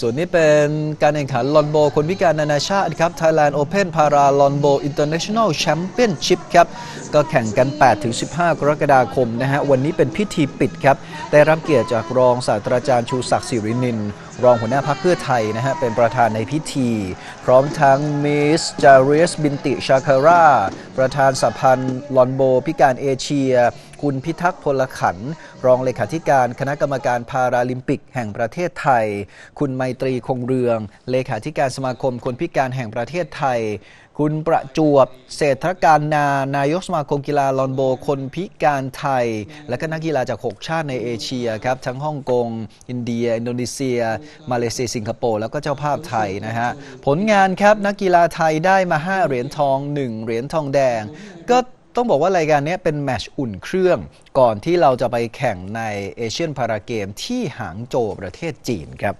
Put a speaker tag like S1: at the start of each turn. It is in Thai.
S1: ส่วนนี้เป็นการแข่งขันลอนโบคนพิการนานาชาติครับ Thailand Open Para Lonbo International Championship ครับ ก็แข่งกัน 8-15 กรกฎาคมนะฮะ วันนี้เป็นพิธีปิดครับ ได้รับเกียรติจากรองศาสตราจารย์ชูศักดิ์สิรินิน รองหัวหน้าพรรคเพื่อไทยนะฮะเป็นประธานในพิธี พร้อมทั้งมิสจาริสบินติชาคาราประธานสหพันธ์ลอนโบ พิการเอเชีย คุณพิทักษ์พลขัน รองเลขาธิการคณะกรรมการพาราลิมปิกแห่งประเทศไทย คุณไมตรีคงเรือง เลขาธิการสมาคมคนพิการแห่งประเทศไทย คุณประจวบเศรษฐการนานายกสมาคมกีฬาลอนโบ คนพิการไทย และก็นักกีฬาจาก 6 ชาติในเอเชียครับ ทั้งฮ่องกง อินเดีย อินโดนีเซีย มาเลเซีย สิงคโปร์ แล้วก็เจ้าภาพไทยนะฮะ ผลงานครับนักกีฬาไทยได้มา 5 เหรียญทอง 1 เหรียญทองแดง ก็ต้องบอกว่ารายการนี้เป็นแมชอุ่นเครื่อง ก่อนที่เราจะไปแข่งในเอเชียนพาราเกมที่หางโจวประเทศจีนครับ